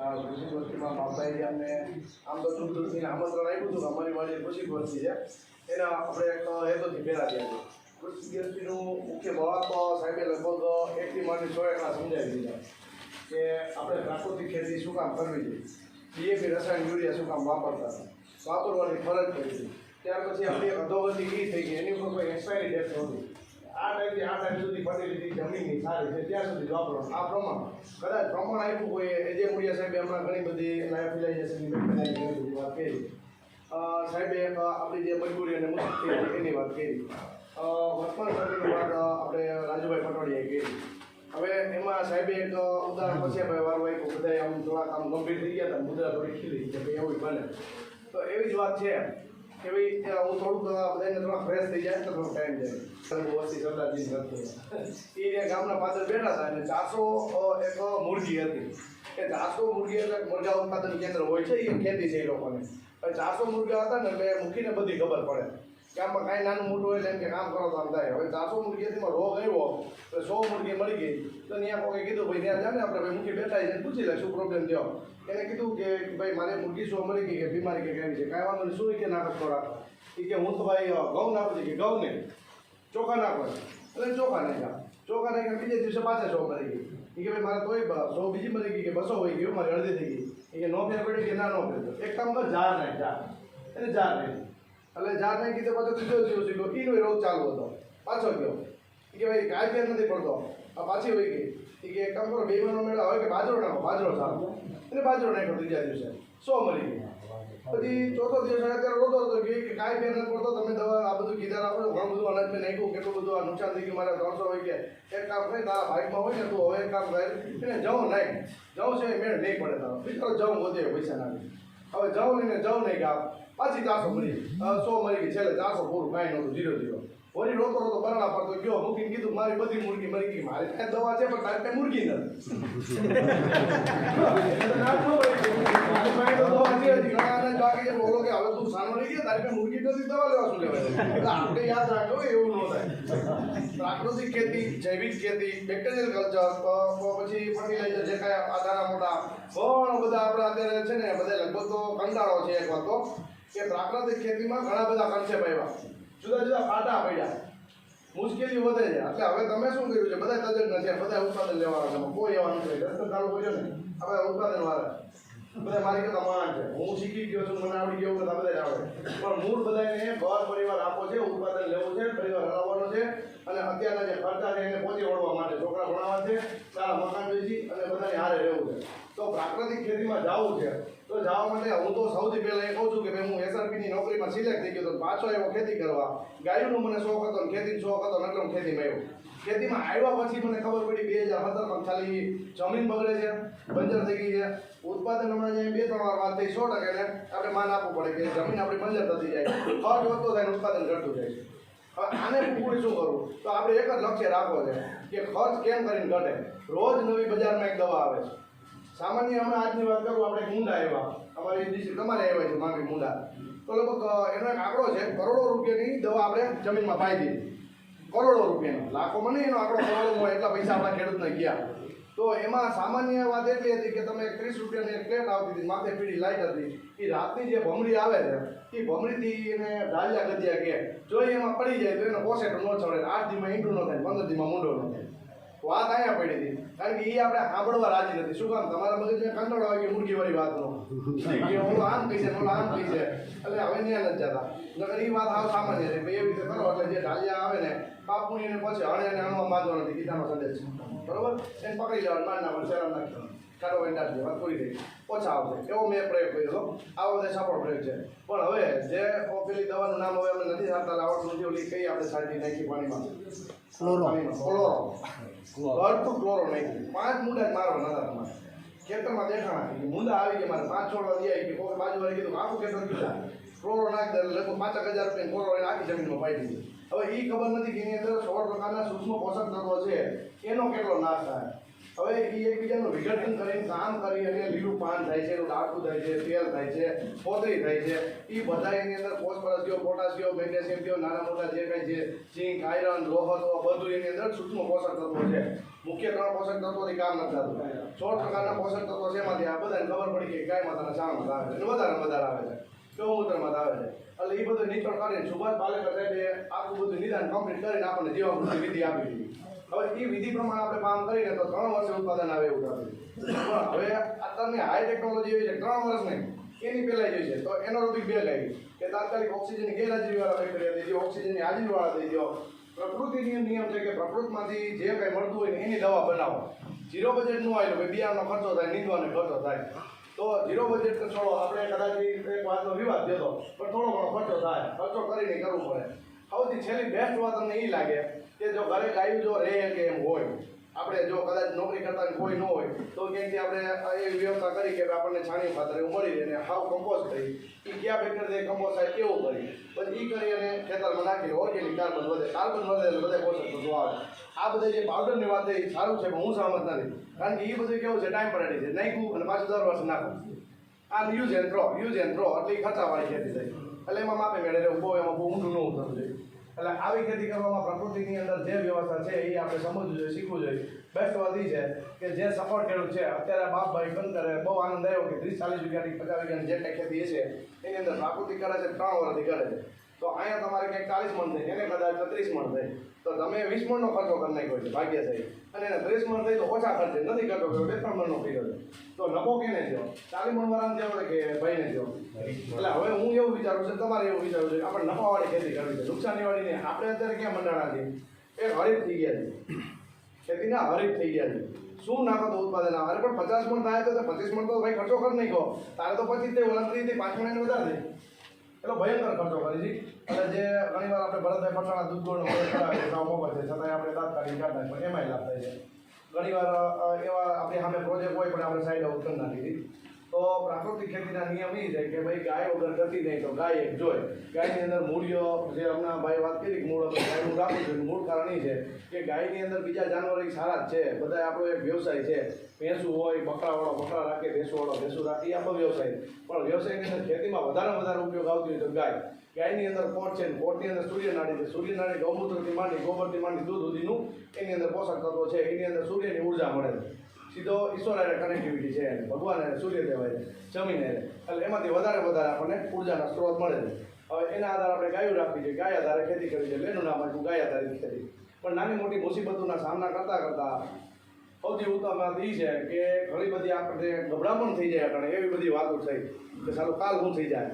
આ કૃષિ ગોષ્ઠીમાં અને આમ તો આમંત્રણ આપ્યું હતું અમારી વાડી કૃષિ ગોષ્ઠી છે. એના આપણે એક હેતુથી થયા છે. કૃષિ મુખ્ય ભાવ સાહેબે લગભગ એકથી માંડી સો એકલા કે આપણે પ્રાકૃતિક ખેતી શું કામ કરવી જોઈએ? ડીએપી રસાયણ, યુરિયા શું કામ વાપરતા? વાપરવાની ફરજ પડી હતી ત્યાર પછી આપણી એક અધોગતિ એ થઈ ગઈ. એની ઉપર કોઈ એક્સપાયરી ડેટ નહોતી. આ ટાઈમથી આ ટાઈમ સુધી પટેલી જમીનની સારી છે, ત્યાં સુધી વાપરો. આ પ્રમાણ. કદાચ પ્રમાણ આપ્યું હોય, એ જે સાહેબે હમણાં ઘણી બધી લાયોફિલાઇઝેશનની વાત કરી. સાહેબે આપણી જે મજબૂરી એની વાત કરી. વર્તમાન વાત આપણે રાજુભાઈ પટોડિયાએ કરી હવે એમાં સાહેબે એક ઉદાહરણ પછી આપણે વારવા આપ્યું. બધા આમ થોડાક આમ ગંભીર થઈ ગયા હતા, મુદ્રા થોડી ખીલી કે ભાઈ એવું બને. તો એવી જ વાત છે. કે ભાઈ હું થોડુંક બધાને થોડા ફ્રેશ થઈ જાય તો થોડો ટાઈમ જાય. વસ્તી સરદારજી નથી એ ગામના પાદર બેઠા હતા અને ચારસો એક મુરગી હતી. એ ચારસો મુરગી એટલે મુરગા ઉત્પાદન કેન્દ્ર હોય છે એ ખેતી છે એ લોકોને. ચારસો મુરગા હતા ને એટલે મૂકીને બધી ખબર પડે. ગામમાં કાંઈ નાનું મોટું હોય એમ કે કામ કરો તો થાય. હવે ચારસો મુરગીમાં રોગ આવ્યો, તો સો મુરગી મળી ગઈ. તો ત્યાં કોઈ કીધું, ભાઈ, ત્યાં જાને આપણે, ભાઈ, મૂકી બેઠા છે. પૂછી લે, શું પ્રોબ્લેમ થયો? એને કીધું કે, ભાઈ, મારે મુરગી શું મળી ગઈ કે બીમારી કે કેવી છે? કાંઈ વાંધો નહીં, શું કે નાખો ખોરાક એ કે, હું તો ભાઈ ઘઉં નાખું છું. કે ઘઉં નહીં ચોખા નાખો એટલે ચોખા નાખ્યા. ચોખા નાખ્યા, બીજે દિવસે પાછા સો મરી ગઈ. એ કે, ભાઈ, મારે તોય સો બીજી મરી ગઈ કે બસો હોય ગયું મારી અડધી થઈ ગઈ. એ કે, નો ફેર પડી કે ના નો ફેર એક કામ કર જાર નાખ જાર એટલે જાર નાખી એટલે નહીં તો પાછો ત્રીજો દિવસ ગયો એનો રોગ ચાલુ હતો. પાછો ગયો. એ કે ભાઈ, કાંઈ ફેર નથી પડતો. આ પાછી વહી ગઈ. એ કે કામ કરો, બે મહિનો મેળા હોય કે બાજરો નાખો? બાજરો સારો એટલે બાજરો નાખ્યો ત્રીજા દિવસે. સો મરી ગઈ. પછી ચોથો દિવસ અત્યારે ત્યારે રોતો હતો. કે કાંઈ ફેર નથી પડતો. તમે દવા, આ બધું કીધા રાખો ઘણું બધું અનાજ મેં નાખ્યું. કેટલું બધું આ નુકસાન થઈ ગયું મારે ત્રણસો હોય કે. એક કામ થાય તારા બાઇકમાં હોય ને તું હવે એક કામ કર. એને જવું નહીં. જવું છે મેળ નહીં પડે તારો. બીજો જવું વધે પૈસા નાખી હવે જવું લઈને જવું નહીં કે પાછી ચારસો મળી. સો મરી ગઈ. છેલ્લે ચારસો પૂરું કાંઈ નહોતું. જીરો જીરો વળી રોતો રોતો બરાડા પડતો ગયો. મૂકીને કીધું, મારી બધી મુર્ગી મરી ગઈ. મારી પાસે દવા છે, પણ તારી પાસે મુર્ગી નથી આપણે યાદ રાખો એવું ન થાય. પ્રાકૃતિક ખેતી, જૈવિક ખેતી બેક્ટેરિયલ કલ્ચર પછી ફર્ટિલાઇઝર જે કાંઈ આ નાના મોટા ઘણા બધા આપણે અત્યારે છે ને, બધા લગભગ તો કંટાળો છે એક વાર તો. કે પ્રાકૃતિક ખેતીમાં ઘણા બધા કન્સેપ્ટ આવ્યા જુદા જુદા પાટા પડ્યા. મુશ્કેલી વધે છે. એટલે હવે તમે શું કર્યું છે? બધા તજજ્ઞ છે. બધા ઉત્પાદન લેવાના છે. કોઈ એવા નથી. રસ્તો ચાલુ કર્યો ને આપણે ઉત્પાદન વાળા. બધા મારી કરતા મહાન છે. હું શીખી ગયો છું, મને આવડી ગયો, બધા બધા આવડે પણ મૂળ બધાને ઘર પરિવાર આપવો છે, ઉત્પાદન લેવું છે, પરિવાર હલાવવાનો છે અને અત્યારના જે ખર્ચા છે એને પહોંચી વળવા માટે છોકરા ભણાવવા છે, સારા મકાન વેચી અને બધાને હારે રહેવું છે. તો પ્રાકૃતિક ખેતીમાં જવું છે. તો જવા માટે હું તો સૌથી પહેલાં એ કહું છું કે ભાઈ, હું એસઆરપીની નોકરીમાં સિલેક્ટ થઈ ગયો તો પાછો આવ્યો ખેતી કરવા. ગાયોનો મને શોખ હતો ને ખેતીનો શોખ હતો એટલે હું ખેતીમાં આવ્યો. ખેતીમાં આવ્યા પછી મને ખબર પડી બે હજાર સત્તરમાં ખાલી જમીન બગડે છે, બંજર થઈ ગઈ છે. ઉત્પાદન હમણાં જે બે ત્રણ વાર વાત થઈ, સો ટકા એટલે આપણે માન આપવું પડે કે જમીન આપણી બંજર થતી જાય ખર્ચ વધતો થાય ને ઉત્પાદન ઘટતું જાય હવે આને પૂરી શું કરવું તો આપણે એક જ લક્ષ્ય રાખવો છે કે ખર્ચ કેમ કરીને ઘટે? રોજ નવી બજારમાં એક દવા આવે છે. સામાન્ય હમણાં આજની વાત કરું, આપણે મુંડા આવ્યા. અમારી તમારે આવ્યા છે માંગી મુંડા. તો લગભગ એનો એક આંકડો છે, કરોડો રૂપિયાની દવા આપણે જમીનમાં પાઈ દીધી કરોડો રૂપિયાનો. લાખોમાં નહીં, એનો આંકડો કરોડોમાં એટલા પૈસા આપણા ખેડૂતને ગયા. તો એમાં સામાન્ય વાત એટલી હતી કે તમે ત્રીસ રૂપિયાની એક પ્લેટ આવતી હતી, માથે પીળી લાઈટ હતી. એ રાતની જે ભમરી આવે છે એ ભમરીથી એને ડાલિયા ગદિયા કે, જો એમાં પડી જાય તો એનો પોસેટ ન ચડે આઠ દીમાં ઈંટું ન થાય, પંદર દીમાં મૂંડો ન થાય. વાત અહીંયા પડી હતી. કારણ કે એ આપણે સાંભળવા રાજી નથી. શું કામ? તમારા મગજને કંટાળો આવે કે મુરગી વાળી વાતનો ઓલો આમ કહી છે ઓલો આમ કહી છે. એટલે હવે ત્યાં નથી જતા. નકર એ વાત હાવ સામાન્ય છે. ભાઈ, એવી રીતે કરો. એટલે જે ઢાલિયા આવે ને કાપુની ને પછી હણે અને હણવા બાંધવો નથી. ગીતાનો સંદેશ બરોબર? એને પકડી લેવાનું. માન પર શરમ નાખી કાઢો દે વાત પૂરી થઈ ઓછા આવશે. એવો મેં પ્રયોગ કર્યો આવો બધે સફળ પ્રયોગ છે. પણ હવે જે પેલી દવાનું નામ હવે અમે નથી સારતા આવડતું નથી ઓલી કઈ આપણે સાચી નાખી પાણીમાં. ક્લોરો. ભરપૂર ક્લોરો નાખી પાંચ મુંડા જ મારવાના હતા તમારે. ખેતરમાં દેખાણા કે મુંડા આવી ગયા મારે પાંચ છોડવા દે કે કોઈ બાજુ વાળી કીધું આખું ખેતર કીધા ક્લોરો નાખી દે લગભગ પાંચ હજાર રૂપિયા ક્લોરો એને આખી જમીનમાં પાડી દીધી. હવે એ ખબર નથી કે એની અંદર સોળ પ્રકારના સૂક્ષ્મ પોષક તત્વો છે. એનો કેટલો નાશ થાય? હવે એ એકબીજાનું વિઘટન કરીને કામ કરી અને લીલું પાન થાય છે, એનું ડાળખું થાય છે, તેલ થાય છે, પોતરી થાય છે. એ બધા એની અંદર ફોસ્ફરસ ગયો પોટાશિયો મેગ્નેશિયમ ગયો નાના મોટા જે કાંઈ છે ઝીંક આયરન લોહ તો બધું એની અંદર સૂક્ષ્મ પોષક તત્વો છે. મુખ્ય ત્રણ પોષક તત્વોથી કામ નથી થતું. સો પ્રકારના પોષક તત્વો છે એમાંથી આ બધાને ખબર પડી કે ગાય માતાના શાળામાં આવે છે વધારે વધારે આવે છે. ગૌમૂત્રમાં આવે છે. એટલે એ બધું નીચોડ કરીને સુભાષ પાલેકર સાહેબે આખું બધું નિદાન કમ્પ્લીટ કરીને આપણને જીવામૃતની વિધિ આપી દીધી. હવે એ વિધિ પ્રમાણે આપણે કામ કરીને તો ત્રણ વર્ષે ઉત્પાદન આવે એવું થતું પણ હવે અત્યારની હાઈ ટેકનોલોજી એવી છે, ત્રણ વર્ષ નહીં, એની પહેલાં જે છે. તો એનોરોબિક બે લાગી કે તાત્કાલિક ઓક્સિજનની ગેરહાજરીવાળા બેક્ટેરિયા હતી જે ઓક્સિજનની હાજરીવાળા દઈ દો પ્રકૃતિની નિયમ છે કે પ્રકૃતિમાંથી જે કંઈ મળતું હોય ને એની દવા બનાવો. ઝીરો બજેટનું આવેલું ભાઈ બિયારનો ખર્ચો થાય નીંદવાનો ખર્ચો થાય. તો ઝીરો બજેટ છોડો, આપણે કદાચ એક વાતનો વિવાદ થયો પણ થોડો ઘણો ખર્ચો થાય. ખર્ચો કરીને કરવું પડે. સૌથી છેલ્લી બેસ્ટ વાત તમને એ લાગે કે જો ઘરે ગાયું જો રહે કે એમ હોય, આપણે જો કદાચ નોકરી કરતા કોઈ ન હોય, તો ક્યાંકથી આપણે એ વ્યવસ્થા કરી કે આપણને છાણી ખાતર એવું મળી રહે હાવ કમ્પોઝ કરી. એ ક્યાં બેક્ટર કમ્પોઝ થાય કેવું કરી? પછી એ કરી અને ખેતરમાં નાખી ઓર્ગેનિક કાર્બન વધે કાર્બન વધે એટલે બધા પોષક તત્વો આવે. આ બધા જે પાવડરની વાત એ સારું છે, પણ હું સહમત નથી. કારણ કે એ બધું કેવું છે ટાઈમ પરેડી છે. નાખ્યું અને પાછું દર વર્ષે નાખું આ use and throw use and throw એટલે ખર્ચાવાળી ખેતી થઈ એટલે એમાં માપે મેળે બહુ એમાં બહુ ઊંડું ન ઉતરવું જોઈએ. એટલે આવી ખેતી કરવામાં પ્રકૃતિની અંદર જે વ્યવસ્થા છે એ આપણે સમજવું જોઈએ, શીખવું જોઈએ. બેસ્ટ વાત એ છે કે જે સફળ ખેડૂત છે, અત્યારે બાપભાઈ કંકરે બહુ આનંદ આવ્યો કે ત્રીસ ચાલીસ વીઘાની પચાસ વીઘાની જે કંઈ ખેતી છે એની અંદર પ્રાકૃતિક કરે છે, ત્રણ વર્ષથી કરે છે. તો અહીંયા તમારે કંઈક ચાલીસ મણ થાય એને કદાચ ત્રીસ મણ થાય. તો તમે વીસ મણનો ખર્ચો કરી નાખ્યો છે ભાગ્યશાળી અને એને ત્રીસ મણ થઈ તો ઓછા ખર્ચે, નથી કરતો કે બે ત્રણ મણનો કર્યો છે. તો નફો કેને થયો? ચાલીસ મણ વાળાને થયો કે ભાઈને થયો? એટલે હવે હું એવું વિચારું છું, તમારે એવું વિચારવું છે આપણે નફાવાળી ખેતી કરવી છે નુકસાનીવાળી નહીં આપણે અત્યારે ક્યાં મંડાણા છીએ? એ હરીફ થઈ ગયા છે. ખેતીના હરીફ થઈ ગયા છે. શું નાખો તો ઉત્પાદન? આવે પણ પચાસ મણ થાય તો પચીસ મણ તો ભાઈ ખર્ચો કરી કહો તારે તો પછી તે ઓલંત્રીથી પાંચ મણ વધારે દે એટલો ભયંકર ખર્ચો કરી છે. અને જે ઘણીવાર આપણે ભરતભાઈ પટાણા દૂધ ગોળનો પ્રયોગ છે એના મોબાઈલ છે, છતાંય આપણે તાત્કાલિક કાઢતા પણ એમાંય લાભ થાય છે. ઘણીવાર એવા આપણી સામે પ્રોજેક્ટ હોય પણ આપણે સાઈડ આઉટ કરી નાખી તો પ્રાકૃતિક ખેતીના નિયમ એ છે કે ભાઈ ગાય વગર થતી નહીં, તો ગાય એક જોઈ ગાયની અંદર મૂળિયો જે હમણાં ભાઈ વાત કરી મૂળ ગાયનું રાખવું જોઈએ, મૂળ કારણ એ છે કે ગાયની અંદર બીજા જાનવર એક સારા જ છે. બધા આપણો એક વ્યવસાય છે. ભેંસું હોય, બકરાવાળો, બકરા રાખે, ભેંસુવાળો ભેંસું રાખે, એ આપણો વ્યવસાય પણ વ્યવસાયની અંદર ખેતીમાં વધારે વધારે ઉપયોગ આવતી હોય તો ગાય. ગાયની અંદર પોટ છે પોટની અંદર સૂર્યનાળી છે. સૂર્યનાળી ગૌમૂત્રથી માંડી, ગોબરથી માંડી દૂધ સુધીનું એની અંદર પોષક તત્વો છે. એની અંદર સૂર્યની ઊર્જા મળે છે. સીધો ઈશ્વર હારે કનેક્ટિવિટી છે એને. ભગવાન એને સૂર્યદેવ એને જમીન એને. એટલે એમાંથી વધારે વધારે આપણને ઉર્જાના સ્ત્રોત મળે છે. હવે એના આધારે આપણે ગાયું રાખવી છે. ગાય આધારે ખેતી કરવી છે. એનું નામ આપ્યું ગાય આધારિત ખેતી. પણ નાની મોટી મુસીબતોના સામના કરતાં કરતાં સૌથી ઉત્તમ વાત એ છે કે ઘણી બધી આપણને ગભરામણ થઈ જાય આપણે એવી બધી વાતો થઈ કે સારું કાલ હું થઈ જાય.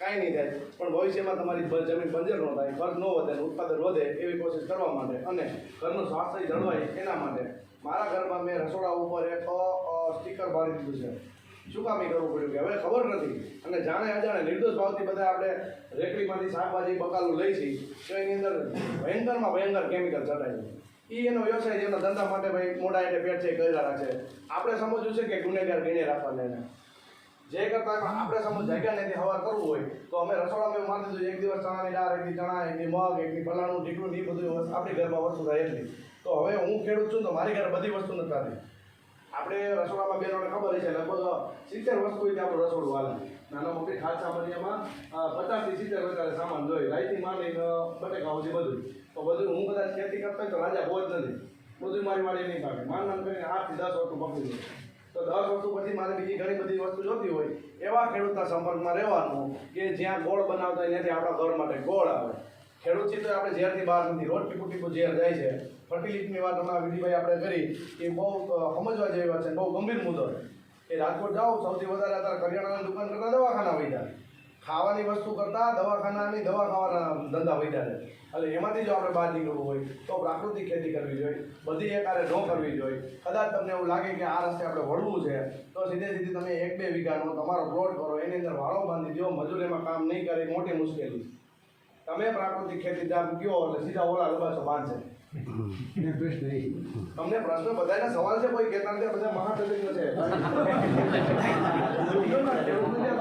કાંઈ નહીં થાય. પણ ભવિષ્યમાં તમારી જમીન બંજર ન થાય ખર્ચ ન વધે ઉત્પાદન વધે એવી કોશિશ કરવા માટે અને ઘરનું સ્વાસ્થ્ય જળવાય એના માટે. મારા ઘરમાં મેં રસોડા ઉપર એક સ્ટીકર બાળી દીધું છે. શું કામ કરવું પડ્યું કે હવે ખબર નથી. અને જાણે અજાણે નિર્દોષ ભાવથી બધા આપણે રેકડીમાંથી શાકભાજી, બકાલું લઈ છીએ તો એની અંદર ભયંકરમાં ભયંકર કેમિકલ ચડાય છે. એ એનો વ્યવસાય છે એના ધંધા માટે ભાઈ મોટા એટલે પેટ છે કરેલા રાખે આપણે સમજવું છે કે ગુનેગાર ગીણે રાખવા એને. જે કરતા આપણે સમજ જગ્યા નથી, હવાર કરવું હોય, તો અમે રસોડામાં એવું માની દીધું, એક દિવસ ચણાની દાળ એકની ચણા એકની મગ એકની ફલાણું, ઢીકણું એ બધું આપણી ઘરમાં વસ્તુ થાય એટલી તો હવે હું ખેડૂત છું તો મારી ઘરે બધી વસ્તુ નથી થતી આપણે રસોડામાં બેનોને ખબર છે લગભગ સિત્તેર હોય આપણું રસોડું હાલે. નાના મોટી ખાસ સામાન્યમાં પચાસથી સિત્તેર વધારે સામાન જોઈએ. લાઈથી માંડીને બટેકા સુધી બધું. તો બધું હું કદાચ ખેતી કરતા તો રાજા બહુ જ નથી. બધું મારી વાળી નહીં પાકે માન કરીને આઠથી દસ વસ્તુ પકડી દઉં તો દસ વસ્તુ પછી મારે બીજી ઘણી બધી વસ્તુ જોતી હોય, એવા ખેડૂતના સંપર્કમાં રહેવાનું કે જ્યાં ગોળ બનાવતા ત્યાંથી આપણા ઘર માટે ગોળ આવે. ખેડૂત ચિત્ર આપણે ઝેરથી બહાર નથી, રોજ ટીપું ટીપું ઝેર જાય છે. ફર્ટિલિટીની વાત હમણાં વિધિભાઈ આપણે કરી, એ બહુ સમજવા જેવી વાત છે બહુ ગંભીર મુદ્દો એ રાજકોટ જાઓ, સૌથી વધારે અત્યારે કરિયાણાની દુકાન કરતાં દવાખાના વૈધા. ખાવાની વસ્તુ કરતાં દવાખાનાની દવા ખાવાના ધંધા વધ્યા છે. એટલે એમાંથી જો આપણે બહાર નીકળવું હોય તો પ્રાકૃતિક ખેતી કરવી જોઈએ બધી એકારે ન કરવી જોઈએ. કદાચ તમને એવું લાગે કે આ રસ્તે આપણે વળવું છે તો સીધે સીધી તમે એક બે વીઘાનો તમારો પ્લોટ કરો એની અંદર વાળો બાંધી દો મજૂર એમાં કામ નહીં કરે મોટી મુશ્કેલી. તમે પ્રાકૃતિક ખેતી જામ કયો એટલે સીધા ઓલા લબાસો બાંધશે તમને પ્રશ્ન બધાના સવાલ છે કોઈ કહેતા બધા મહાપ્રતિજ્ઞ છે.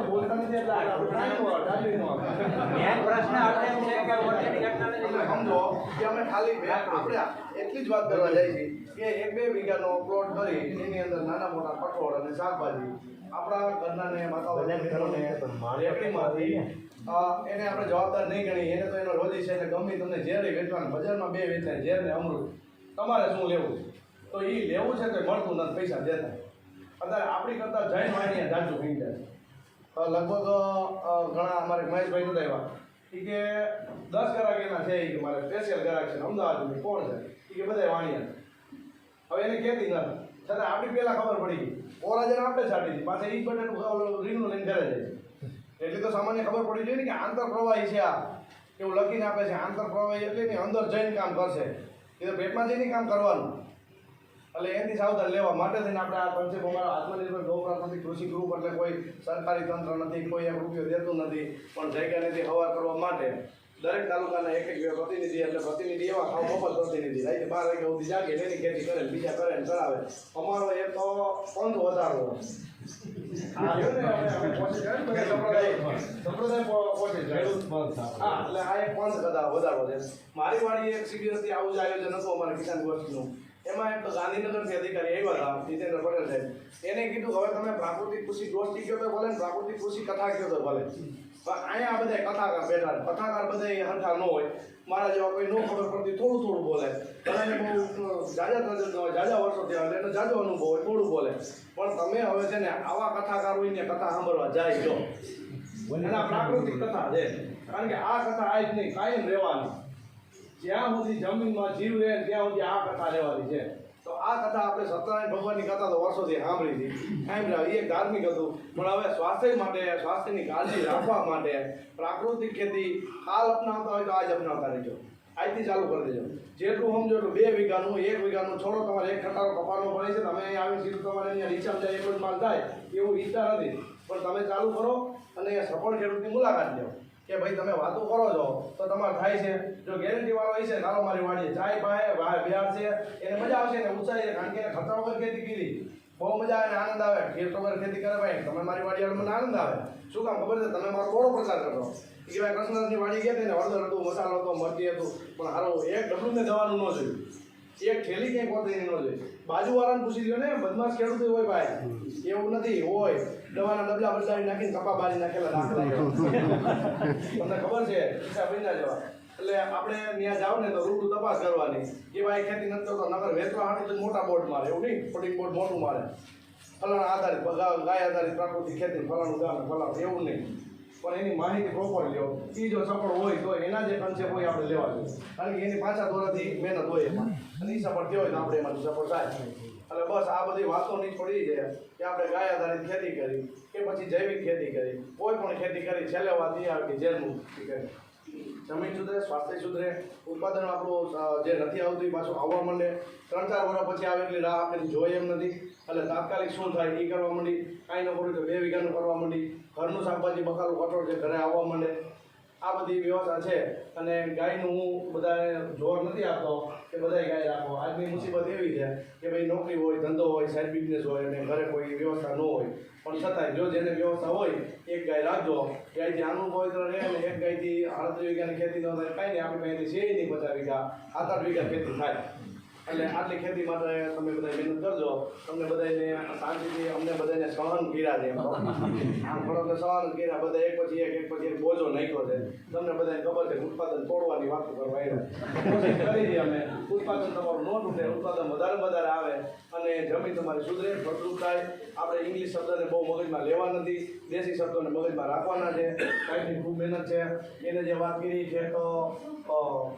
મેન પ્રશ્ન આપણે છે કે organic technology સમજો કે અમે ખાલી આપણે એટલી જ વાત કરવા જાય છે કે એક બે વીઘાનો પ્લોટ કરી એની અંદર નાના મોટા કઠોળ અને શાકભાજી આપણા ઘરના ને માતાઓને એને આપણે જવાબદાર નહીં ગણી એને તો એનો રોજી છે એટલે ગમે તમને ઝેર વેચવાનું. બજારમાં બે વેચાય ઝેર ને અમૃત. તમારે શું લેવું છે? તો એ લેવું છે તો મળતું નથી પૈસા દેતા અત્યારે આપણી કરતાં જૈન વાણીયા જાજુ થઈ જાય અ, લગભગ ઘણા અમારે મહેશભાઈ નતા એવા. એ કે દસ ગ્રાહક એના છે કે મારે સ્પેશિયલ ગ્રાહક છે અમદાવાદની, કોણ છે? એ કે બધા વાણિયા હવે એને કહેતી નથી. છતાં આપણી પહેલા ખબર પડી ગઈ. ઓરાજને આપણે છાટી દીધી. પાછા એ બટન રીંગનું લઈને ઘરે જાય. એટલે તો સામાન્ય ખબર પડી જોઈએ ને કે આંતર પ્રવાહી છે આ. એવું લખીને આપે છે આંતર પ્રવાહી એટલે એની અંદર જઈને કામ કરશે. એ તો પેટમાં જઈને કામ કરવાનું. એટલે એની સાવધાન લેવા માટે થઈને આપણે આ કોન્સેપ્ટ અમારા આત્મનિર્ભર ગૌપ્રાકૃતિક કૃષિ ગ્રુપ એટલે કોઈ સરકારી તંત્ર નથી કોઈ એક રૂપિયો દેતું નથી પણ જગ્યાનેથી હવા કરવા માટે દરેક તાલુકાના એક એક પ્રતિનિધિ એટલે પ્રતિનિધિ એવા ખાવ મફત પ્રતિનિધિ. રાતે બાર વાગે સુધી જાગે એની ખેતી કરે બીજા કરે ને કરાવે. અમારો એક તો પંથ વધારો આ રહ્યો ને આપણે આપણે પહોંચી જાય ને બધા સંપ્રદાય સંપ્રદાય પહોં- પહોંચી જાય હા એટલે આ એક વધારો છે. મારી વાળી એક હતી આવું જ આયોજન હતું અમારા કિસાન ગોષ્ઠીનું. એમાં એક ગાંધીનગરથી અધિકારી આવ્યા હતા જીતેન્દ્ર પટેલ સાહેબ. એને કીધું, હવે તમે પ્રાકૃતિક કૃષિ ગોષ્ઠી કયો તો ભલે પ્રાકૃતિક કૃષિ કથા કહો તો ભલે. પણ અહીંયા બધા કથાકાર બેઠા. કથાકાર બધા હરખા ન હોય. મારા જેવા કોઈ ન ખબર પડતી, થોડું થોડું બોલે. બધાને બહુ જાજા હોય જાજા વર્ષો થયા એટલે એનો જાજો અનુભવ હોય, થોડું બોલે. પણ તમે હવે છે ને આવા કથાકાર હોય ને કથા સાંભળવા જાય જો. એના પ્રાકૃતિક કથા છે. કારણ કે આ કથા આજ નહીં, કાયમ રહેવાની. જ્યાં સુધી જમીનમાં જીવ રહે, ત્યાં સુધી આ કથા રહેવાની છે. તો આ કથા આપણે સત્યનારાયણ ભગવાનની કથા તો વર્ષોથી સાંભળી હતી. સાંભળ્યા, એ ધાર્મિક હતું. પણ હવે સ્વાસ્થ્ય માટે, સ્વાસ્થ્યની કાળજી રાખવા માટે પ્રાકૃતિક ખેતી હાલ અપનાવતા હોય તો આજ અપનાવતા રહેજો. આજથી ચાલુ કરી દેજો. જેટલું સમજો એટલું બે વીઘાનું, એક વીઘાનું છોડો તમારે એક કટારો કપાનો પડે છે. તમે અહીં આવી સીધું તમારે અહીંયા રીચામ જાય એટલો જ માલ થાય, એવું ઈચ્છા નથી. પણ તમે ચાલુ કરો અને સફળ ખેડૂતની મુલાકાત લો. કે ભાઈ તમે વાતો કરો છો તો તમારે થાય છે. જો ગેરંટી વાળો હોય છે કાલો મારી વાડીએ ચાય ભાઈ વ્યાજ છે. એને મજા આવશે ને ઉત્સાહ છે કારણ કે એને ખતરા વગર ખેતી કરી બહુ મજા આવે ને આનંદ આવે. ખેત વગર ખેતી કરે ભાઈ. તમે મારી વાડી મને આનંદ આવે. શું કામ ખબર છે? તમે મારો થોડો પ્રચાર કરો. કે ભાઈ કૃષ્ણની વાડી ગયા હતી ને હળદર હતું મસાલો હતો મરચી હતું પણ હારો એક ડબલું ને દવાનું ન જોયું. એક ઠેલી ક્યાંય પહોંચી ન જોઈએ બાજુવાળાને પૂછી લ્યો ને બદમાશ ખેડૂત હોય ભાઈ. એવું નથી હોય. દવાના ડબલા બદલાવી નાખીને કપા બારી નાખેલા દાખલા તમને ખબર છે હિસાબ બન્યા જવા. એટલે આપણે ત્યાં જાવ ને તો રૂબરૂ તપાસ કરવાની. કે ભાઈ ખેતી નથી કરતો નગર વેચવા હાટું તો મોટા બોર્ડ મારે, એવું નહીં. ફોટિંગ બોર્ડ મોટું મારે. ફલાણા આધારિત ગાય આધારિત પ્રાકૃતિક ખેતી, ફલાણું ગામ, ફલાણું, એવું નહીં. પણ એની માહિતી પ્રોપર લ્યો. એ જો સફળ હોય તો એના જે કન્સેપ્ટ હોય આપણે લેવા જોઈએ. કારણ કે એની પાછા દોરાથી મહેનત હોય એમાં. અને એ સફળ થયો હોય તો આપણે એમાંથી સફળ થાય. એટલે બસ આ બધી વાતો નહીં છોડી છે કે આપણે ગાય આધારિત ખેતી કરી, કે પછી જૈવિક ખેતી કરી. કોઈ પણ ખેતી કરી, છેલ્લે વાત એ આવે કે જેલનું કરી. જમીન સુધરે, સ્વાસ્થ્ય સુધરે, ઉત્પાદન આપણું જે નથી આવતું એ પાછું આવવા માંડે. ત્રણ ચાર વર્ષ પછી આવે એટલી રાહ આપણે જોઈએ એમ નથી. એટલે તાત્કાલિક શું થાય એ કરવા માંડી. કાંઈ ન કરું તો બે વીઘાનું કરવા માંડી. ઘરનું શાકભાજી બકાલું કઠોળ છે, ઘરે આવવા માંડે. આ બધી વ્યવસ્થા છે. અને ગાયનું હું બધાને જોર નથી આપતો કે બધાય ગાય રાખો. આજની મુસીબત એવી છે કે ભાઈ નોકરી હોય, ધંધો હોય સાઈડ બિઝનેસ હોય અને ઘરે કોઈ વ્યવસ્થા ન હોય. પણ છતાંય જો જેને વ્યવસ્થા હોય, એક ગાય રાખજો. ગાયથી આનું પવિત્ર રહે અને એક ગાયથી આડત્રીસ વીઘાની ખેતી ન થાય, કાંઈ નહીં. આપણે પાસેથી છે નહીં પચાસ વીઘા, સાત આઠ વીઘા ખેતી થાય. એટલે આટલી ખેતી માટે તમે બધા મહેનત કરજો. તમને બધાને શાંતિથી, અમને બધાને સહન કર્યા છે. આમ થોડોક સહન કર્યા બધા એક પછી એક એક પછી એક બોજો નાખ્યો છે. તમને બધાને ખબર છે ઉત્પાદન તોડવાની વાત કરવા આવ્યા કરી અમે. ઉત્પાદન તમારું ન તૂટે, ઉત્પાદન વધારે વધારે આવે અને જમીન તમારી સુધરે ફળદ્રુપ થાય. આપણે ઇંગ્લિશ શબ્દને બહુ મગજમાં લેવા નથી, દેશી શબ્દોને મગજમાં રાખવાના છે. કાંઈની ખૂબ મહેનત છે. એને જે વાત કરી છે તો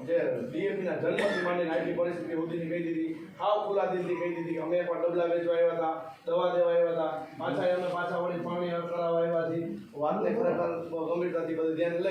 જે ડીએપીના જન્મથી માંડીને આટલી પરિસ્થિતિ સુધીની કહી દીધી? હાવ ખુલ્લા દિલથી કહી દીધી? અમે એકવાર ડબલા વેચવા આવ્યા હતા, દવા દેવા આવ્યા હતા. પાછા અમે પાછા વળી પાણી કરાવવા આવ્યા છીએ. વાતને ખરેખર ગંભીરતાથી બધું ધ્યાન લઈ.